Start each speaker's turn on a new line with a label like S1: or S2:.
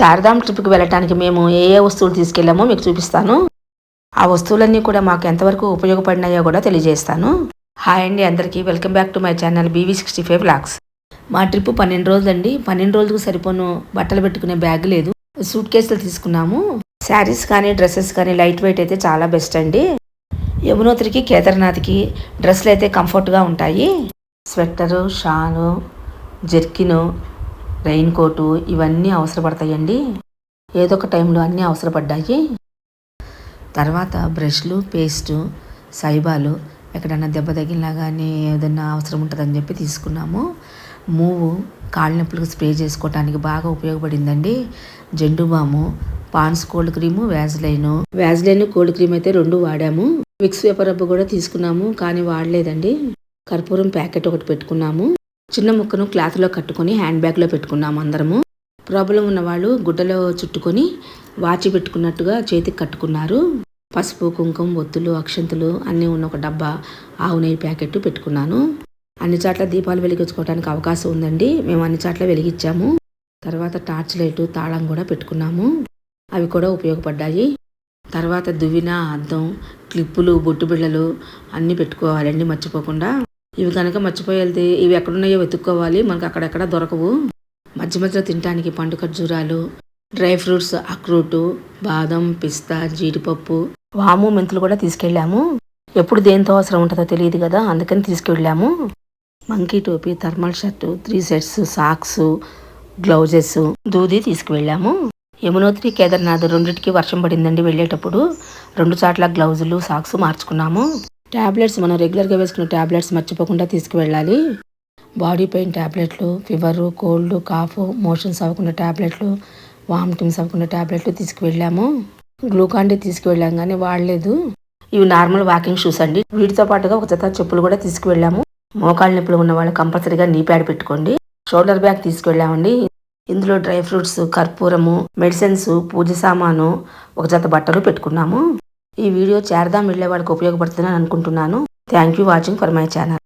S1: చార్ధామ్ ట్రిప్కి వెళ్ళటానికి మేము ఏ ఏ వస్తువులు తీసుకెళ్ళామో మీకు చూపిస్తాను. ఆ వస్తువులన్నీ కూడా మాకు ఎంతవరకు ఉపయోగపడినాయో కూడా తెలియజేస్తాను. హాయ్ అండి అందరికీ. Welcome back to my channel BV sixty five lakhs మా ట్రిప్ పన్నెండు రోజులు అండి పన్నెండు రోజులకు సరిపోను బట్టలు పెట్టుకునే బ్యాగ్ లేదు. సూట్ కేసులు తీసుకున్నాము. శారీస్ కానీ డ్రెస్సెస్ కానీ లైట్ వెయిట్ అయితే చాలా బెస్ట్ అండి. యమునోత్రికి కేదార్నాథ్కి డ్రెస్సులు అయితే కంఫర్ట్గా ఉంటాయి. స్వెట్టరు షాలు జెర్కిను రెయిన్ కోటు ఇవన్నీ అవసరపడతాయండి. ఏదో ఒక టైంలో అన్నీ అవసరపడ్డాయి. తర్వాత బ్రష్లు పేస్టు సైబాలు ఎక్కడన్నా దెబ్బ తగిలినా కానీ ఏదైనా అవసరం ఉంటుందని చెప్పి తీసుకున్నాము. మూవు కాళ్ళ నొప్పులకు స్ప్రే చేసుకోవడానికి బాగా ఉపయోగపడిందండి. Zandu balm Pond's cold cream Vaseline. Vaseline cold cream అయితే రెండు వాడాము. విక్స్ పేపర్ రబ్బు కూడా తీసుకున్నాము కానీ వాడలేదండి. కర్పూరం ప్యాకెట్ ఒకటి పెట్టుకున్నాము. చిన్న ముక్కను క్లాత్లో కట్టుకొని హ్యాండ్ బ్యాగ్లో పెట్టుకున్నాము అందరము. ప్రాబ్లం ఉన్న వాళ్ళు గుడ్డలో చుట్టుకొని వాచి పెట్టుకున్నట్టుగా చేతికి కట్టుకున్నారు. పసుపు కుంకుమ ఒత్తులు అక్షంతులు అన్నీ ఉన్న ఒక డబ్బా ఆవు నెయ్యి ప్యాకెట్ పెట్టుకున్నాను. అన్ని చాట్ల దీపాలు వెలిగించుకోవడానికి అవకాశం ఉందండి. మేము అన్ని చాట్ల వెలిగించాము. తర్వాత టార్చ్ లైట్ తాళం కూడా పెట్టుకున్నాము. అవి కూడా ఉపయోగపడ్డాయి. తర్వాత దువ్విన అద్దం క్లిప్పులు బొట్టు బిళ్ళలు అన్నీ పెట్టుకోవాలండి మర్చిపోకుండా. ఇవి కనుక మర్చిపోయి వెళ్తే ఇవి ఎక్కడున్నాయో వెతుక్కోవాలి మనకు అక్కడెక్కడ దొరకవు. మధ్య మధ్యలో తినడానికి పండు ఖర్జూరాలు డ్రై ఫ్రూట్స్ అక్రూటు బాదం పిస్తా జీడిపప్పు. వాము మెంతులు కూడా తీసుకెళ్ళాము. ఎప్పుడు దేంతో అవసరం ఉంటుందో తెలియదు కదా అందుకని తీసుకెళ్ళాము. మంకీ టోపీ thermal shirt three sets socks gloves దూది తీసుకువెళ్ళాము. యమునోత్రి కేదార్నాథ్ రెండింటికి వర్షం పడిందండి వెళ్ళేటప్పుడు. రెండు చాట్ల గ్లౌజులు సాక్స్ మార్చుకున్నాము. టాబ్లెట్స్ మనం రెగ్యులర్గా వేసుకున్న టాబ్లెట్స్ మర్చిపోకుండా తీసుకువెళ్ళాలి. బాడీ పెయిన్ టాబ్లెట్లు ఫీవరు కోల్డ్ కాఫ్ మోషన్స్ అవ్వకుండా టాబ్లెట్లు వామిటింగ్స్ అవ్వకుండా టాబ్లెట్లు తీసుకువెళ్ళాము. గ్లూకాన్ డి తీసుకువెళ్ళాం కానీ వాడలేదు. ఇవి నార్మల్ వాకింగ్ షూస్ అండి. వీటితో పాటుగా ఒక జత చెప్పులు కూడా తీసుకువెళ్ళాము. మోకాళ్ళ నొప్పులు ఉన్న వాళ్ళు కంపల్సరీగా నీ ప్యాడ్ పెట్టుకోండి. షోల్డర్ బ్యాగ్ తీసుకువెళ్ళామండి. ఇందులో డ్రై ఫ్రూట్స్ కర్పూరము మెడిసిన్స్ పూజ సామాను ఒక జత బట్టలు పెట్టుకున్నాము. ఈ వీడియో చేరదాం వెళ్ళే వాళ్ళకి ఉపయోగపడుతుందని అనుకుంటున్నాను. Thank you watching for my channel